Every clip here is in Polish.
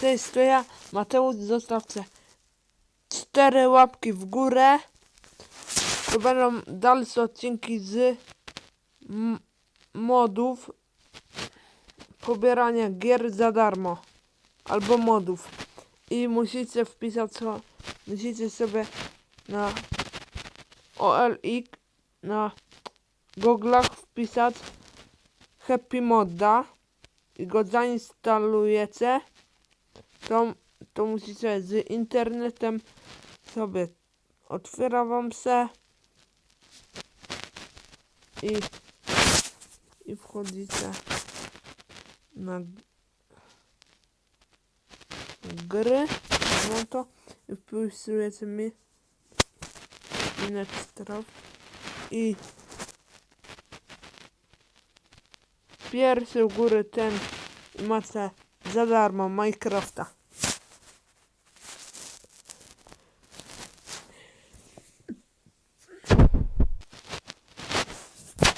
Cześć, to ja, Mateusz, zostawcie cztery łapki w górę. To będą dalsze odcinki z modów pobierania gier za darmo. Albo modów. I musicie wpisać co, musicie sobie na OLX, na Google'ach wpisać Happy Modda i go zainstalujecie, to, to musicie z internetem. Sobie otwiera wam se. I, i wchodzicie na gry, no to i wpisujecie mi Inextraf i pierwszy u góry ten i macie za darmo Minecrafta.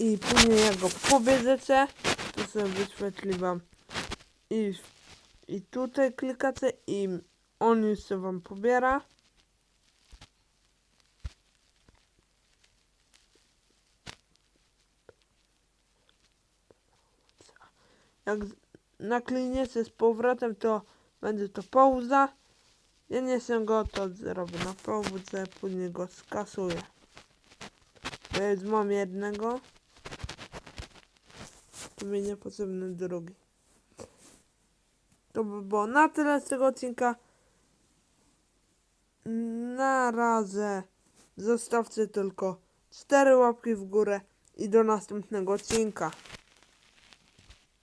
I później jak go pobierzecie, to sobie wyświetli wam i, i tutaj klikacie i on już się wam pobiera. Jak nakliniecie z powrotem, to będzie to pauza. Ja nie chcę go, to zrobię na pauzę, później go skasuję. To jest mam jednego. Mi niepotrzebny drugi. To by było na tyle z tego odcinka. Na razie. Zostawcie tylko cztery łapki w górę i do następnego odcinka.